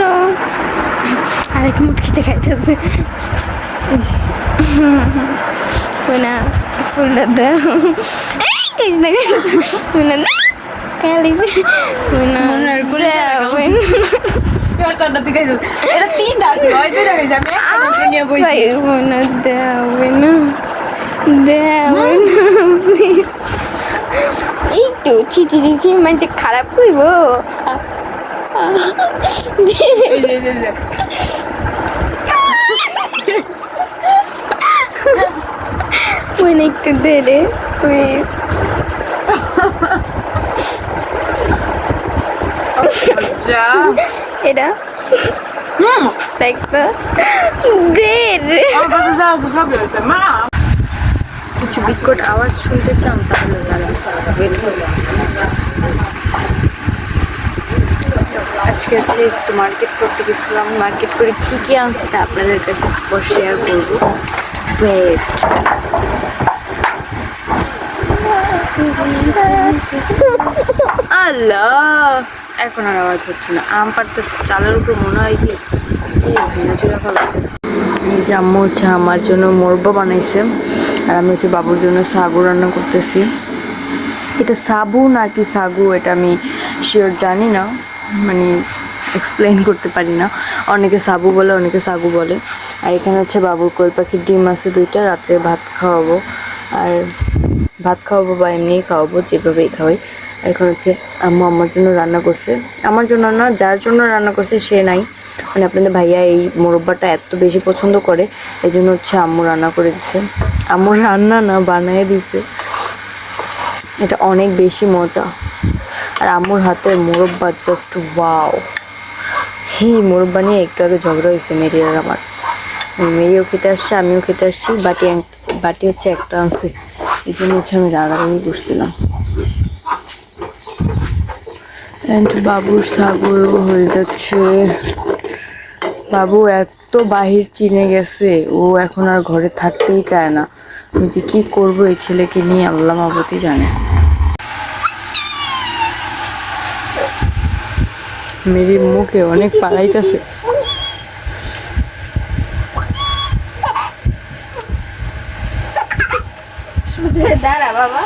ধরো আরেক মুটকিতে খাইতেছে। ফুলটা দাও। খাইস না খাইস না। একটা ছি ছি ছি ছি মানে খারাপ কইব। ওনা একটু দে রে যা এটা দেখ তো দে রে কাছে বিকট আওয়াজ শুনতে চান তাহলে করুন আজকে হচ্ছে একটু মার্কেট করতে গেছিলাম। মার্কেট করে কী কী আনছি তা আপনাদের কাছে শেয়ার করব। আল্লাহ! এখন আর আওয়াজ হচ্ছে না। আম পারতেছে চালের উপর মনে হয় কি? এই ভেঙে এই যে আম্মু হচ্ছে আমার জন্য মোরব্বা বানাইছে, আর আমি হচ্ছে বাবুর জন্য সাগু রান্না করতেছি। এটা সাবু নাকি সাগু, এটা আমি শিওর জানি না। মানে এক্সপ্লেন করতে পারি না। অনেকে সাবু বলে, অনেকে সাগু বলে। আর এখানে হচ্ছে বাবুর কোয়েল পাখির ডিম আছে দুইটা, রাত্রে ভাত খাওয়াবো। আর ভাত খাওয়াবো বা এমনিই খাওয়াবো, যেভাবেই খাওয়াই। আর এখন হচ্ছে আম্মু আমার জন্য রান্না করছে। আমার জন্য না, যার জন্য রান্না করছে সে নাই। মানে আপনাদের ভাইয়া এই মোরব্বাটা এত বেশি পছন্দ করে এই জন্য হচ্ছে আম্মু রান্না করে দিছে। আম্মু রান্না না বানিয়ে দিছে। এটা অনেক বেশি মজা। আর আম্মুর হাতে মোরব্বা জাস্ট ওয়াও হি, মোরব্বা নিয়ে একটু আগে ঝগড়া হয়েছে মেরির আর আমার। মেরিও খেতে আসছে, আমিও খেতে আসছি। বাটি বাটি হচ্ছে একটা আনছে। এই জন্য হচ্ছে আমি রাগারাগি করছিলাম। বাবুর সাগর হয়ে যাচ্ছে। বাবু এত বাহির চিনে গেছে, ও এখন আর ঘরে থাকতেই চায় না। যে কি করব এই ছেলেকে নিয়ে আল্লাহ মাবতি জানে। মেরি মুখে অনেক বাবা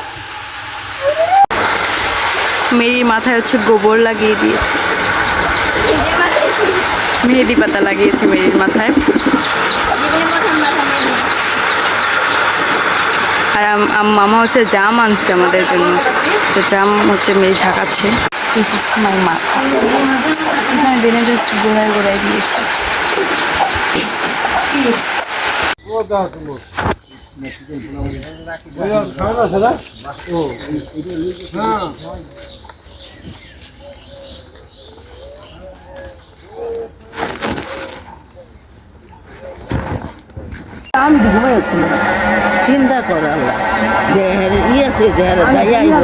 মেরির মাথায় হচ্ছে গোবর লাগিয়ে দিয়েছে। মেহেদি পাতা লাগিয়েছে মেরির মাথায়। আর মামা হচ্ছে জাম আনছে আমাদের জন্য। তো জাম হচ্ছে মেয়ে ঝাঁকাচ্ছে। This is my মাথা এখানে দিনে জাস্ট গোড়ায় গোড়ায় দিয়েছে। আমি ঘুমাইছি চিন্তা কর আল্লাহ যে হ্যাঁ ই আছে যে হ্যাঁ যাই আইব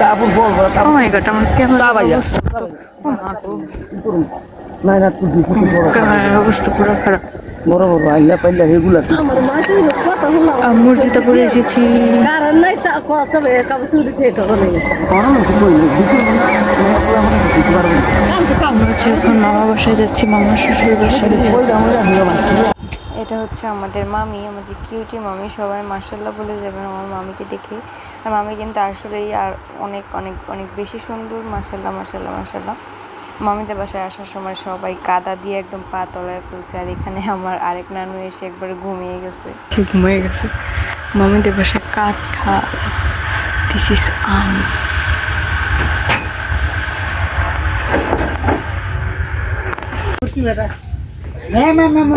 কাপড় বল বল ও মাই গড আমার ক্যামেরা না তুই দুপুর বড় ক্যামেরার অবস্থা পুরো খারাপ। বড় বড় আইলা পাইলা রেগুলার আমার মা কি কত হলো আম্মুর জুতা পরে এসেছি। কারণ নাই তা কত শুরু সে তো নেই গরম আছে কই? দুপুর দিতে পারব আমরা এখন মামা বাসায় যাচ্ছি মামা শ্বশুর বাসায়। এটা হচ্ছে আমাদের মামি আমাদের কিউটি মামি। সবাই মার্শাল্লাহ বলে যাবেন আমার মামিকে দেখে। আর মামি কিন্তু আসলেই আর অনেক অনেক অনেক বেশি সুন্দর। মার্শাল্লাহ মার্শাল্লাহ মার্শাল্লাহ মামিদের বাসায় আসার সময় সবাই কাদা দিয়ে একদম পা তলায় ফেলছে। আর এখানে আমার আরেক নানু এসে একবারে ঘুমিয়ে গেছে। ঠিক ঘুমিয়ে গেছে। মামিদের বাসায় কাঠা দিস ইস আম। নাই ধরবো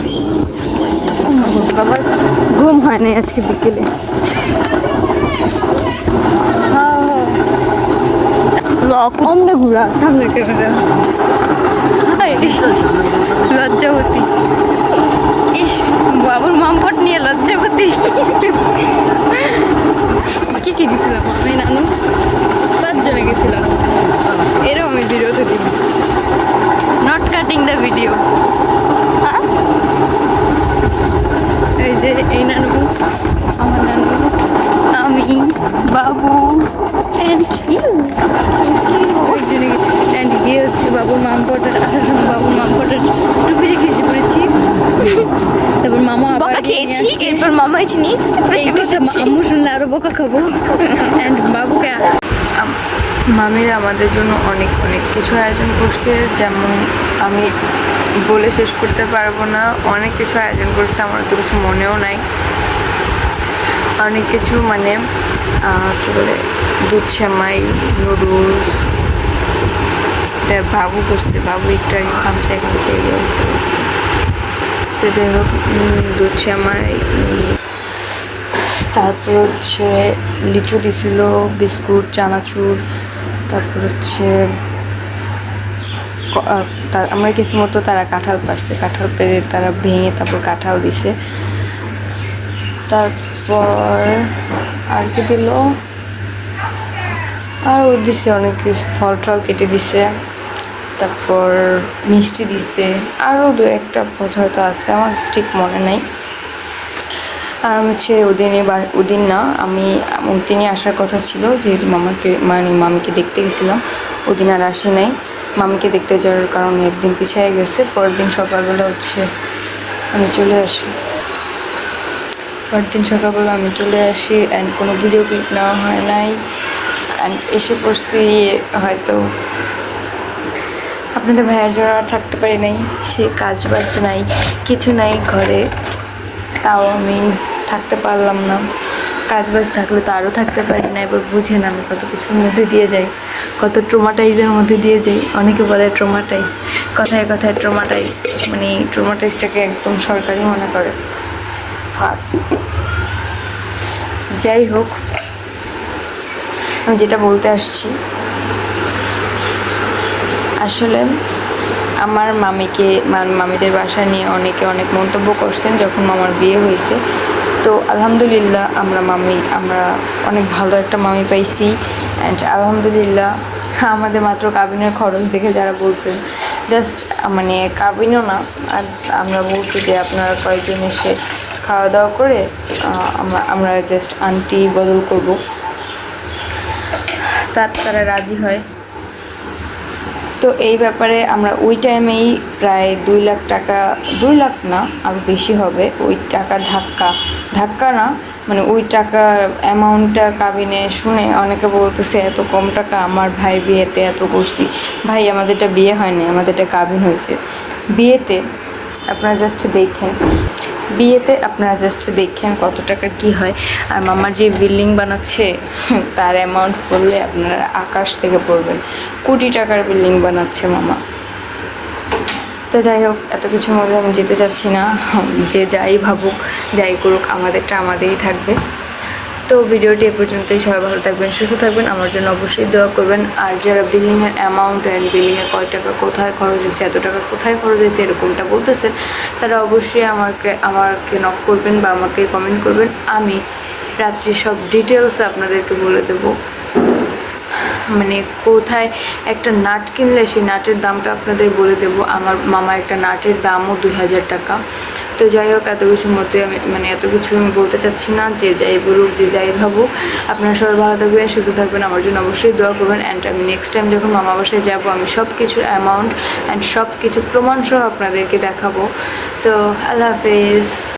আবার ঘুম হয় নাই আজকে বিকেলে। আমরা ঘুরা সামনে ক্যামেরা লজ্জাবতী। ইস বাবুর মামপট নিয়ে লজ্জাবতী। কি কি গেছিলাম আমি নানু। পাঁচজনে গেছিলাম। এরকম আমি বিরত দিই এসেছি। আম্মু শুনলে আরও বোকা খাব। অ্যান্ড বাবুকে মামিরা আমাদের জন্য অনেক অনেক কিছু আয়োজন করছে যেমন আমি বলে শেষ করতে পারব না অনেক কিছু আয়োজন করছে আমার তো কিছু মনেও নাই। অনেক কিছু মানে কী বলে দুধ সেমাই নুডলস বাবু করছে বাবু একটু আগে খামচা খামচা এই অবস্থা করছে তো যাই হোক দুধ তারপর হচ্ছে লিচু দিছিল, বিস্কুট, চানাচুর, তারপর হচ্ছে তার, আমরা কিছু মতো তারা কাঁঠাল পারছে কাঁঠাল পেরে তারা ভেঙে তারপর কাঁঠাল দিছে। তারপর আর কি দিল? আর ও দিছে অনেক কিছু ফল টল কেটে দিছে। তারপর মিষ্টি দিছে। আরও দু একটা কথা হয়তো আছে, আমার ঠিক মনে নাই। আর হচ্ছে ওদিনে বা ওদিন না, আমি ওদিনই আসার কথা ছিল, যেহেতু মামাকে মানে মামিকে দেখতে গেছিলাম। ওদিন আর আসি নাই। মামিকে দেখতে যাওয়ার কারণে একদিন পিছিয়ে গেছে, পরের দিন সকালবেলা হচ্ছে আমি চলে আসি। পরের দিন সকালবেলা আমি চলে আসি অ্যান্ড কোনো ভিডিও ক্লিপ নেওয়া হয় নাই। অ্যান্ড এসে পড়ছি, হয়তো আপনাদের ভাইয়ের জন্য আর থাকতে পারি নাই, সেই কাজ বাজ নাই, কিছু নাই ঘরে, তাও আমি থাকতে পারলাম না। কাজ বাজ থাকলে তো আরও থাকতে পারি না, এবার বুঝে না আমি কত কিছুর মধ্যে দিয়ে যাই, কত ট্রোমাটাইজের মধ্যে দিয়ে যাই, অনেকে বলে ট্রোমাটাইজ কথায় কথায় ট্রোমাটাইজ মানে এই ট্রোমাটাইজটাকে একদম সরকারি মনে করে। ফাঁক যাই হোক, আমি যেটা বলতে আসছি আসলে আমার মামিকে মামিদের বাসা নিয়ে অনেকে অনেক মন্তব্য করছেন যখন মামার বিয়ে হয়েছে। তো আলহামদুলিল্লাহ আমরা মামি, আমরা অনেক ভালো একটা মামি পাইছি। অ্যান্ড আলহামদুলিল্লাহ, আমাদের মাত্র কাবিনের খরচ দেখে যারা বলছেন জাস্ট মানে কাবিনও না, আর আমরা বলছি যে আপনারা কয়েকজন এসে খাওয়া দাওয়া করে আমরা আমরা জাস্ট আন্টি বদল করব। তার, তারা রাজি হয়। তো এই ব্যাপারে আমরা ওই টাইমেই প্রায় দুই লাখ টাকা, দুই লাখ না আরও বেশি হবে। ওই টাকার ধাক্কা। ধাক্কা না মানে ওই টাকার অ্যামাউন্টটা কাবিনে শুনে অনেকে বলতেছে, এত কম টাকা আমার ভাই বিয়েতে এত করছি। ভাই, আমাদেরটা বিয়ে হয়নি, আমাদেরটা কাবিন হয়েছে। বিয়েতে আপনারা জাস্ট দেখেন। বিয়েতে আপনারা জাস্ট দেখেন কত টাকা কি হয়। আর মামার যে বিল্ডিং বানাচ্ছে, তার অ্যামাউন্ট বললে আপনারা আকাশ থেকে পড়বেন। কোটি টাকার বিল্ডিং বানাচ্ছে মামা। তো যাই হোক, এত কিছুর মধ্যে আমি যেতে চাচ্ছি না। যে যাই ভাবুক, যাই করুক, আমাদেরটা আমাদেরই থাকবে। তো ভিডিওটি এ পর্যন্তই। সবাই ভালো থাকবেন, সুস্থ থাকবেন। আমার জন্য অবশ্যই দোয়া করবেন। আর যারা বিল্ডিংয়ের অ্যামাউন্ট অ্যান্ড বিল্ডিংয়ে কয় টাকা কোথায় খরচ হয়েছে, এত টাকা কোথায় খরচ হয়েছে, এরকমটা বলতেছেন, তারা অবশ্যই আমাকে আমাকে নক করবেন বা আমাকে কমেন্ট করবেন। আমি রাত্রি সব ডিটেলস আপনাদেরকে বলে দেবো। মানে কোথায় একটা নাট কিনলে সেই নাটের দামটা আপনাদের বলে দেব। আমার মামা একটা নাটের দামও দুই হাজার টাকা। তো যাই হোক, এত কিছুর মধ্যে আমি মানে এত কিছু আমি বলতে চাচ্ছি না, যে যাই বলুক, যে যাই ভাবুক। আপনারা সবাই ভালো থাকবেন, সুস্থ থাকবেন। আমার জন্য অবশ্যই দোয়া করবেন। অ্যান্ড আমি নেক্সট টাইম যখন মামা বাসায় যাব, আমি সব কিছুর অ্যামাউন্ট অ্যান্ড সব কিছু প্রমাণ সহ আপনাদেরকে দেখাবো। তো আল্লাহ হাফেজ।